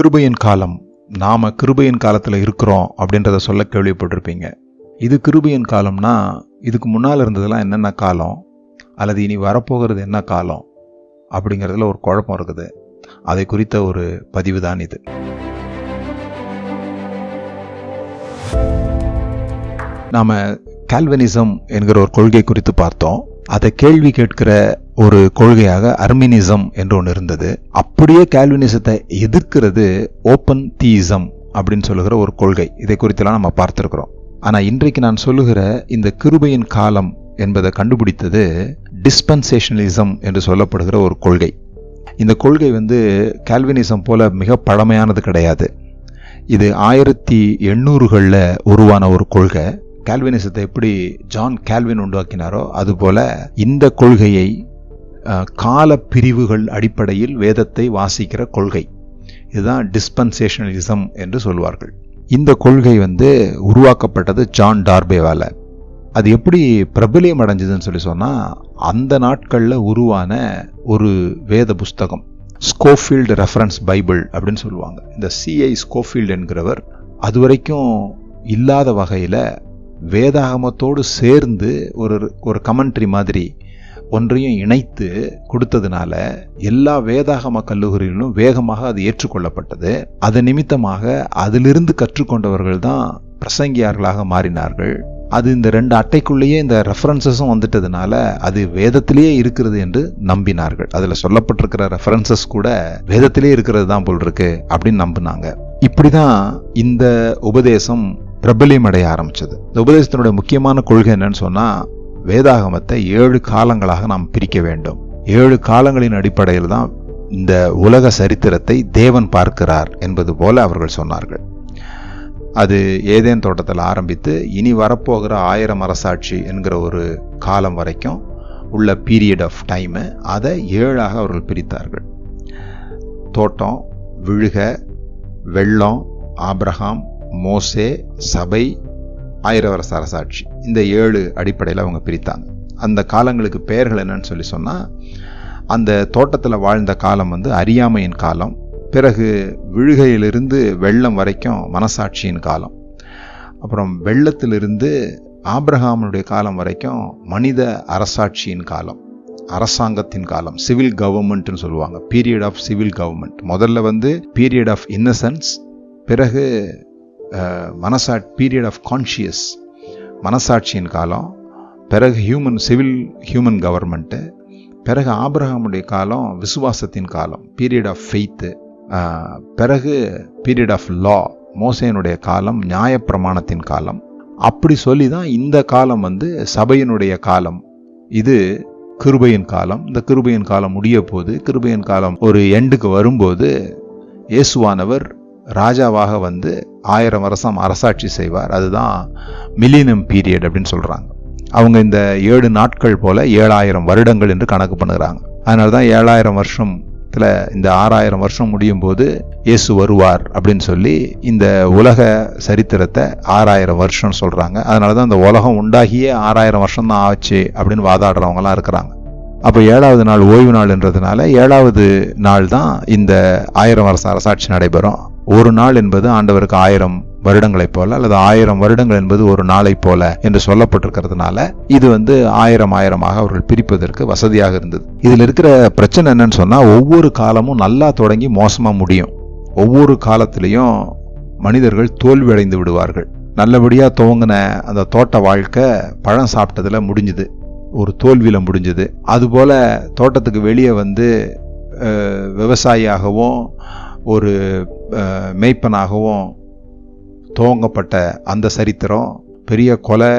கிருபையின் காலம். நாம் கிருபையின் காலத்தில் இருக்கிறோம் அப்படின்றத சொல்ல கேள்விப்பட்டிருப்பீங்க. இது கிருபையின் காலம்னா இதுக்கு முன்னால் இருந்ததெல்லாம் என்னென்ன காலம்? அல்லது இனி வரப்போகிறது என்ன காலம்? அப்படிங்கிறதுல ஒரு குழப்பம் இருக்குது. அதை குறித்த ஒரு பதிவு தான் இது. நாம் கால்வனிசம் என்கிற ஒரு கொள்கை குறித்து பார்த்தோம். அதை கேள்வி கேட்கிற ஒரு கொள்கையாக அர்மினிசம் என்று ஒன்று இருந்தது. அப்படியே கேல்வினிசத்தை எதிர்க்கிறது ஓப்பன் தீசம் அப்படின்னு சொல்லுகிற ஒரு கொள்கை. இதை குறித்தெல்லாம் நம்ம பார்த்துருக்குறோம். ஆனால் இன்றைக்கு நான் சொல்லுகிற இந்த கிருபையின் காலம் என்பதை கண்டுபிடித்தது டிஸ்பென்சேஷனலிசம் என்று சொல்லப்படுகிற ஒரு கொள்கை. இந்த கொள்கை வந்து கால்வினிசம் போல மிக பழமையானது கிடையாது. இது ஆயிரத்தி எண்ணூறுகளில் உருவான ஒரு கொள்கை. கால்வினிசத்தை எப்படி ஜான் கால்வின் உண்டாக்கினாரோ அதுபோல இந்த கொள்கையை கால பிரிவுகள் அடிப்படையில் வேதத்தை வாசிக்கிற கொள்கை. இதுதான் டிஸ்பன்சேஷனலிசம் என்று சொல்வார்கள். இந்த கொள்கை வந்து உருவாக்கப்பட்டது ஜான் டார்பேவால அது எப்படி பிரபலியம் அடைஞ்சதுன்னு சொல்லி சொன்னால் அந்த நாட்களில் உருவான ஒரு வேத புஸ்தகம் ஸ்கோஃபீல்டு ரெஃபரன்ஸ் பைபிள் அப்படின்னு சொல்லுவாங்க. இந்த சிஐ ஸ்கோஃபீல்டு என்கிறவர் அது வரைக்கும் இல்லாத வகையில் வேதாகமத்தோடு சேர்ந்து ஒரு ஒரு கமெண்ட்ரி மாதிரி ஒன்றையும் இணைத்து கொடுத்ததுனால எல்லா வேதாகம கல்லூரிகளிலும் வேகமாக அது ஏற்றுக்கொள்ளப்பட்டது. அது நிமித்தமாக அதிலிருந்து கற்றுக்கொண்டவர்கள் தான் பிரசங்கியார்களாக மாறினார்கள். அது இந்த ரெண்டு அட்டைக்குள்ளேயே இந்த ரெஃபரன்சஸும் வந்துட்டதுனால அது வேதத்திலேயே இருக்கிறது என்று நம்பினார்கள். அதில் சொல்லப்பட்டிருக்கிற ரெஃபரன்சஸ் கூட வேதத்திலே இருக்கிறது தான் போல் இருக்கு அப்படின்னு நம்பினாங்க. இப்படிதான் இந்த உபதேசம் பிரபலியம் அடைய ஆரம்பிச்சது. இந்த உபதேசத்தினுடைய முக்கியமான கொள்கை என்னன்னு சொன்னா வேதாகமத்தை ஏழு காலங்களாக நாம் பிரிக்க வேண்டும். ஏழு காலங்களின் அடிப்படையில் தான் இந்த உலக சரித்திரத்தை தேவன் பார்க்கிறார் என்பது போல அவர்கள் சொன்னார்கள். அது ஏதேன் தோட்டத்தில் ஆரம்பித்து இனி வரப்போகிற ஆயிரம் அரசாட்சி என்கிற ஒரு காலம் வரைக்கும் உள்ள பீரியட் ஆஃப் டைமு அதை ஏழாக அவர்கள் பிரித்தார்கள். தோட்டம் விழுக வெள்ளம் ஆப்ரஹாம் மோசே சபை ஆயிரவரச அரசாட்சி. இந்த ஏழு அடிப்படையில் அவங்க பிரித்தாங்க. அந்த காலங்களுக்கு பெயர்கள் என்னன்னு சொல்லி சொன்னால் அந்த தோட்டத்தில் வாழ்ந்த காலம் வந்து அறியாமையின் காலம் பிறகு விழுகையிலிருந்து வெள்ளம் வரைக்கும் மனசாட்சியின் காலம் அப்புறம் வெள்ளத்திலிருந்து ஆப்ரஹாமனுடைய காலம் வரைக்கும் மனித அரசாட்சியின் காலம் அரசாங்கத்தின் காலம் சிவில் கவர்மெண்ட்னு சொல்லுவாங்க பீரியட் ஆஃப் சிவில் கவர்மெண்ட் முதல்ல வந்து பீரியட் ஆஃப் இன்னசென்ஸ் பிறகு மனசா பீரியட் ஆஃப் கான்ஷியஸ் மனசாட்சியின் காலம் பிறகு ஹியூமன் சிவில் ஹியூமன் கவர்மெண்ட்டு பிறகு ஆபிரகாமுடைய காலம் விசுவாசத்தின் காலம் பீரியட் ஆஃப் ஃபெய்த்து பிறகு பீரியட் ஆஃப் லா மோசையனுடைய காலம் நியாயப்பிரமாணத்தின் காலம். அப்படி சொல்லி தான் இந்த காலம் வந்து சபையினுடைய காலம். இது கிருபையின் காலம். இந்த கிருபையின் காலம் முடிய போது கிருபையின் காலம் ஒரு எண்டுக்கு வரும்போது இயேசுவானவர் ராஜாவாக வந்து ஆயிரம் வருஷம் அரசாட்சி செய்வார். அதுதான் மில்லினம் பீரியட் அப்படின்னு சொல்கிறாங்க அவங்க இந்த ஏழு நாட்கள் போல் ஏழாயிரம் வருடங்கள் என்று கணக்கு பண்ணுகிறாங்க அதனால தான் ஏழாயிரம் வருஷத்தில் இந்த ஆறாயிரம் வருஷம் முடியும் போது இயேசு வருவார் அப்படின்னு சொல்லி இந்த உலக சரித்திரத்தை ஆறாயிரம் வருஷம்னு சொல்கிறாங்க அதனால தான் இந்த உலகம் உண்டாகியே ஆறாயிரம் வருஷம் தான் ஆச்சு அப்படின்னு வாதாடுறவங்கலாம் இருக்கிறாங்க. அப்போ ஏழாவது நாள் ஓய்வு நாள்ன்றதுனால ஏழாவது நாள் தான் இந்த ஆயிரம் வருஷம் அரசாட்சி நடைபெறும். ஒரு நாள் என்பது ஆண்டவருக்கு ஆயிரம் வருடங்களைப் போல அல்லது ஆயிரம் வருடங்கள் என்பது ஒரு நாளை போல என்று சொல்லப்பட்டிருக்கிறதுனால இது வந்து ஆயிரம் ஆயிரமாக அவர்கள் பிரிப்பதற்கு வசதியாக இருந்தது. இதில் இருக்கிற பிரச்சனை என்னன்னு சொன்னால் ஒவ்வொரு காலமும் நல்லா தொடங்கி மோசமாக முடியும். ஒவ்வொரு காலத்திலையும் மனிதர்கள் தோல்வி அடைந்து விடுவார்கள். நல்லபடியாக துவங்கின அந்த தோட்ட வாழ்க்கை பழம் சாப்பிட்டதில் முடிஞ்சுது. ஒரு தோல்வியில் முடிஞ்சது. அதுபோல் தோட்டத்துக்கு வெளியே வந்து விவசாயியாகவும் ஒரு மெய்ப்பனாகவும் துவங்கப்பட்ட அந்த சரித்திரம் பெரிய கொலை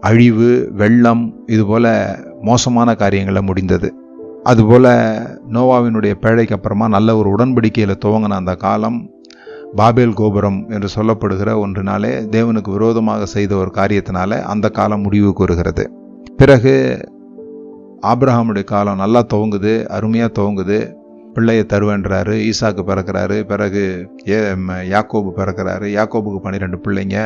அழிவு வெள்ளம் இதுபோல் மோசமான காரியங்களில் முடிந்தது. அதுபோல் நோவாவினுடைய பேழைக்கு அப்புறமா நல்ல ஒரு உடன்படிக்கையில் துவங்கின அந்த காலம் பாபேல் கோபுரம் என்று சொல்லப்படுகிற ஒன்றினாலே தேவனுக்கு விரோதமாக செய்த ஒரு காரியத்தினால அந்த காலம் முடிவுக்கு வருகிறது. பிறகு ஆப்ரஹாமுடைய காலம் நல்லா துவங்குது அருமையாக துவங்குது. பிள்ளையை தருவேன்றாரு ஈசாக்கு பிறக்கிறாரு பிறகு ஏ யாக்கோபு பிறக்கிறாரு யாக்கோபுக்கு பன்னிரெண்டு பிள்ளைங்க.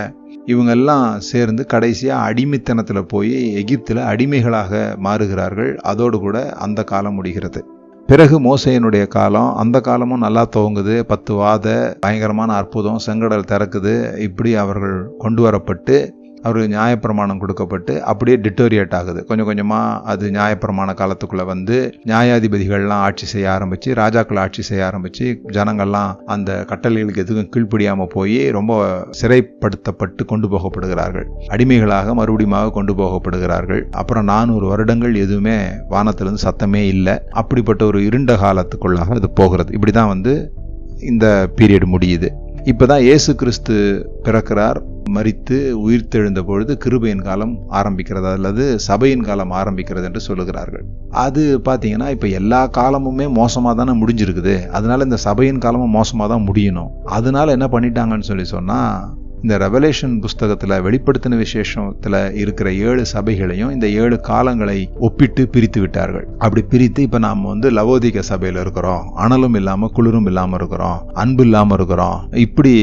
இவங்கெல்லாம் சேர்ந்து கடைசியாக அடிமைத்தனத்தில் போய் எகிப்தில் அடிமைகளாக மாறுகிறார்கள். அதோடு கூட அந்த காலம் முடிகிறது. பிறகு மோசையினுடைய காலம் அந்த காலமும் நல்லா துவங்குது. பத்து வாத பயங்கரமான அற்புதம் செங்கடல் திறக்குது. இப்படி அவர்கள் கொண்டு வரப்பட்டு அவருக்கு நியாயப்பிரமாணம் கொடுக்கப்பட்டு அப்படியே டிட்டோரியேட் ஆகுது. கொஞ்சம் கொஞ்சமாக அது நியாயப்பிரமாண காலத்துக்குள்ளே வந்து நியாயாதிபதிகள்லாம் ஆட்சி செய்ய ஆரம்பித்து ராஜாக்கள் ஆட்சி செய்ய ஆரம்பித்து ஜனங்கள்லாம் அந்த கட்டளைகளுக்கு எதுவும் கீழ்ப்படியாமல் போய் ரொம்ப சிறைப்படுத்தப்பட்டு கொண்டு போகப்படுகிறார்கள். அடிமைகளாக மறுபடியும் கொண்டு போகப்படுகிறார்கள். அப்புறம் நானூறு வருடங்கள் எதுவுமே வானத்திலிருந்து சத்தமே இல்லை. அப்படிப்பட்ட ஒரு இருண்ட காலத்துக்குள்ளாக இது போகிறது. இப்படி தான் வந்து இந்த பீரியட் முடியுது. இப்போ தான் இயேசு கிறிஸ்து பிறக்கிறார் மறித்து உயிர்த்தெழுந்த பொழுது கிருபையின் காலம் ஆரம்பிக்கிறது அல்லது சபையின் காலம் ஆரம்பிக்கிறது என்று சொல்லுகிறார்கள். அது பார்த்தீங்கன்னா இப்போ எல்லா காலமுமே மோசமாக தானே முடிஞ்சிருக்குது. அதனால இந்த சபையின் காலமும் மோசமாக தான் முடியணும். அதனால என்ன பண்ணிட்டாங்கன்னு சொல்லி சொன்னால் இந்த ரெவலேஷன் புஸ்தகத்தில் வெளிப்படுத்தின விசேஷத்தில் இருக்கிற ஏழு சபைகளையும் இந்த ஏழு காலங்களை ஒப்பிட்டு பிரித்து விட்டார்கள். அப்படி பிரித்து இப்போ நாம் வந்து லவோதிக சபையில் இருக்கிறோம். அனலும் இல்லாமல் குளிரும் இல்லாமல் இருக்கிறோம். அன்பு இல்லாமல் இருக்கிறோம். இப்படி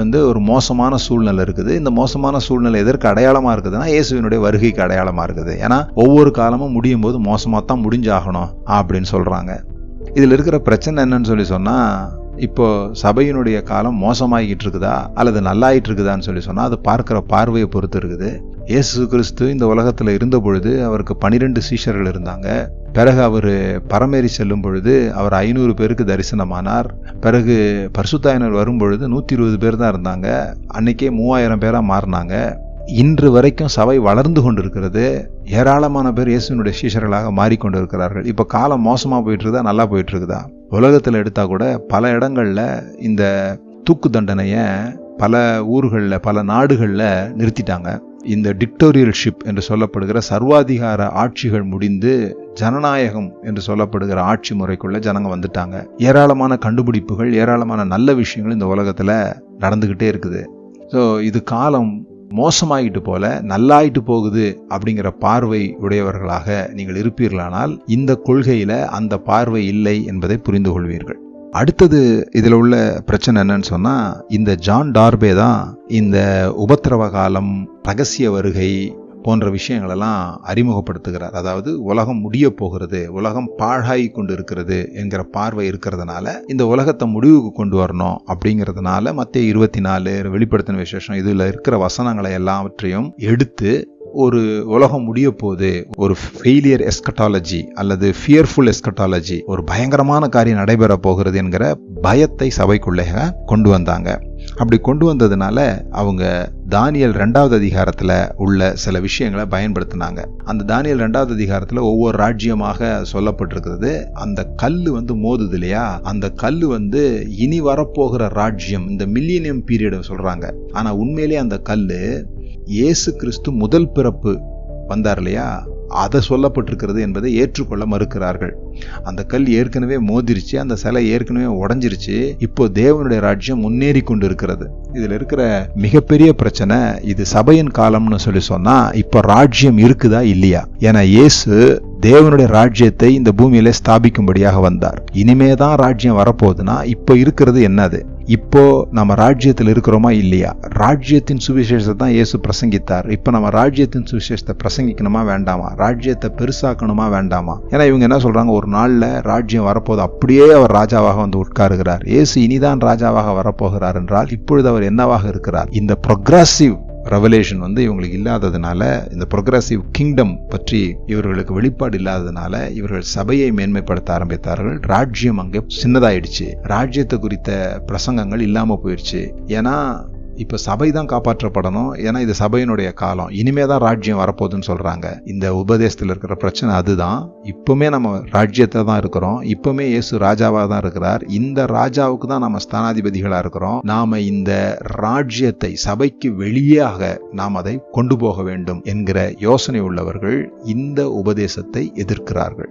வந்து ஒரு மோசமான சூழ்நிலை இருக்குது. இந்த மோசமான சூழ்நிலை எதற்கு அடையாளமாக இருக்குதுன்னா இயேசுவினுடைய வருகைக்கு அடையாளமாக இருக்குது. ஏன்னா ஒவ்வொரு காலமும் முடியும் போது மோசமாக தான் முடிஞ்சாகணும் அப்படின்னு சொல்கிறாங்க இதில் இருக்கிற பிரச்சனை என்னன்னு சொல்லி சொன்னால் இப்போ சபையினுடைய காலம் மோசமாகிட்டு இருக்குதா அல்லது நல்லாயிட்டு இருக்குதான்னு சொல்லி சொன்னால் அது பார்க்குற பார்வையை பொறுத்து இருக்குது. இயேசு கிறிஸ்து இந்த உலகத்தில் இருந்த பொழுது அவருக்கு பனிரெண்டு சீஷர்கள் இருந்தாங்க. பிறகு அவர் பரமேறி செல்லும் பொழுது அவர் ஐநூறு பேருக்கு தரிசனமானார். பிறகு பரிசுத்தாயினர் வரும் பொழுது நூற்றி இருபது பேர் தான் இருந்தாங்க. அன்னைக்கே மூவாயிரம் பேராக மாறினாங்க. இன்று வரைக்கும் சபை வளர்ந்து கொண்டிருக்கிறது. ஏராளமான பேர் இயேசுனுடைய சீஷர்களாக மாறிக்கொண்டு இருக்கிறார்கள் இப்போ காலம் மோசமாக போயிட்டு இருக்குதா நல்லா போயிட்டு இருக்குதா உலகத்தில் எடுத்தால் கூட பல இடங்களில் இந்த தூக்கு தண்டனையை பல ஊர்களில் பல நாடுகளில் நிறுத்திட்டாங்க. இந்த டிக்டோரியல்ஷிப் என்று சொல்லப்படுகிற சர்வாதிகார ஆட்சிகள் முடிந்து ஜனநாயகம் என்று சொல்லப்படுகிற ஆட்சி முறைக்குள்ள ஜனங்க வந்துட்டாங்க. ஏராளமான கண்டுபிடிப்புகள் ஏராளமான நல்ல விஷயங்கள் இந்த உலகத்தில் நடந்துக்கிட்டே இருக்குது. ஸோ இது காலம் மோசமாயிட்டு போல நல்லாயிட்டு போகுது அப்படிங்கிற பார்வை உடையவர்களாக நீங்கள் இருப்பீர்களானால் இந்த கொள்கையில அந்த பார்வை இல்லை என்பதை புரிந்து கொள்வீர்கள். அடுத்தது இதில் உள்ள பிரச்சனை என்னன்னு சொன்னால் இந்த ஜான் டார்பே தான் இந்த உபத்திரவ காலம் ரகசிய வருகை போன்ற விஷயங்களெல்லாம் அறிமுகப்படுத்துகிறார். அதாவது உலகம் முடிய போகிறது உலகம் பாழாகி கொண்டு இருக்கிறது என்கிற பார்வை இருக்கிறதுனால இந்த உலகத்தை முடிவுக்கு கொண்டு வரணும் அப்படிங்கிறதுனால மத்திய இருபத்தி நாலு வெளிப்படுத்தின விசேஷம் இதில் இருக்கிற வசனங்களை எல்லாவற்றையும் எடுத்து ஒரு உலகம் முடிய போது ஒரு ஃபெயிலியர் எஸ்கட்டாலஜி அல்லது ஃபியர்ஃபுல் எஸ்கட்டாலஜி ஒரு பயங்கரமான காரியம் நடைபெற போகிறது என்கிற பயத்தை சபைக்குள்ளே கொண்டு வந்தாங்க. அப்படி கொண்டு வந்ததுனால அவங்க தானியல் ரெண்டாவது அதிகாரத்தில் உள்ள சில விஷயங்களை பயன்படுத்தினாங்க. அந்த தானியல் ரெண்டாவது அதிகாரத்தில் ஒவ்வொரு ராஜ்யமாக சொல்லப்பட்டிருக்கிறது. அந்த கல் வந்து மோதுது இல்லையா? அந்த கல் வந்து இனி வரப்போகிற ராஜ்யம் இந்த மில்லினியம் பீரியட் சொல்கிறாங்க ஆனால் உண்மையிலேயே அந்த கல் இயேசு கிறிஸ்து முதல் பிறப்பு வந்தார் இல்லையா? அதை சொல்லப்பட்டிருக்கிறது என்பதை ஏற்றுக்கொள்ள மறுக்கிறார்கள். அந்த கல் ஏற்கனவே மோதிருச்சு அந்த சிலை ஏற்கனவே உடஞ்சிருச்சு. இப்போ தேவனுடைய ராஜ்யம் முன்னேறி கொண்டு இருக்கிறது இதில் இருக்கிற மிகப்பெரிய பிரச்சனை இது சபையின் காலம்னு சொல்லி சொன்னால் இப்போ ராஜ்யம் இருக்குதா இல்லையா? ஏன்னா இயேசு தேவனுடைய ராஜ்யத்தை இந்த பூமியில ஸ்தாபிக்கும்படியாக வந்தார். இனிமே தான் ராஜ்யம் வரப்போகுதுன்னா இப்போ இருக்கிறது என்னது? இப்போ நம்ம ராஜ்யத்தில் இருக்கிறோமா இல்லையா? ராஜ்யத்தின் சுவிசேஷத்தை தான் இயேசு பிரசங்கித்தார். இப்போ நம்ம ராஜ்யத்தின் சுவிசேஷத்தை பிரசங்கிக்கணுமா வேண்டாமா? ராஜ்யத்தை பெருசாக்கணுமா வேண்டாமா? ஏன்னா இவங்க என்ன சொல்கிறாங்க ஒரு நாளில் ராஜ்யம் வரப்போது அப்படியே அவர் ராஜாவாக வந்து உட்காருகிறார். இயேசு இனிதான் ராஜாவாக வரப்போகிறார் என்றால் இப்பொழுது அவர் என்னவாக இருக்கிறார்? இந்த ப்ரொக்ரஸிவ் ரெவலேஷன் வந்து இவங்களுக்கு இல்லாததுனால இந்த ப்ரொக்ரஸிவ் கிங்டம் பற்றி இவர்களுக்கு வெளிப்பாடு இல்லாததுனால இவர்கள் சபையை மேன்மைப்படுத்த ஆரம்பித்தார்கள். ராஜ்யம் அங்கே சின்னதாயிடுச்சு. ராஜ்யத்தை குறித்த பிரசங்கங்கள் இல்லாமல் போயிடுச்சு ஏன்னா இப்போ சபை தான் காப்பாற்றப்படணும். ஏன்னா இது சபையினுடைய காலம். இனிமே தான் ராஜ்யம் வரப்போகுதுன்னு சொல்கிறாங்க இந்த உபதேசத்தில் இருக்கிற பிரச்சனை அதுதான். இப்பவுமே நம்ம ராஜ்யத்தை தான் இருக்கிறோம். இப்பவுமே இயேசு ராஜாவாக தான் இருக்கிறார். இந்த ராஜாவுக்கு தான் நம்ம ஸ்தானாதிபதிகளாக இருக்கிறோம். நாம் இந்த ராஜ்யத்தை சபைக்கு வெளியாக நாம் அதை கொண்டு போக வேண்டும் என்கிற யோசனை உள்ளவர்கள் இந்த உபதேசத்தை எதிர்க்கிறார்கள்.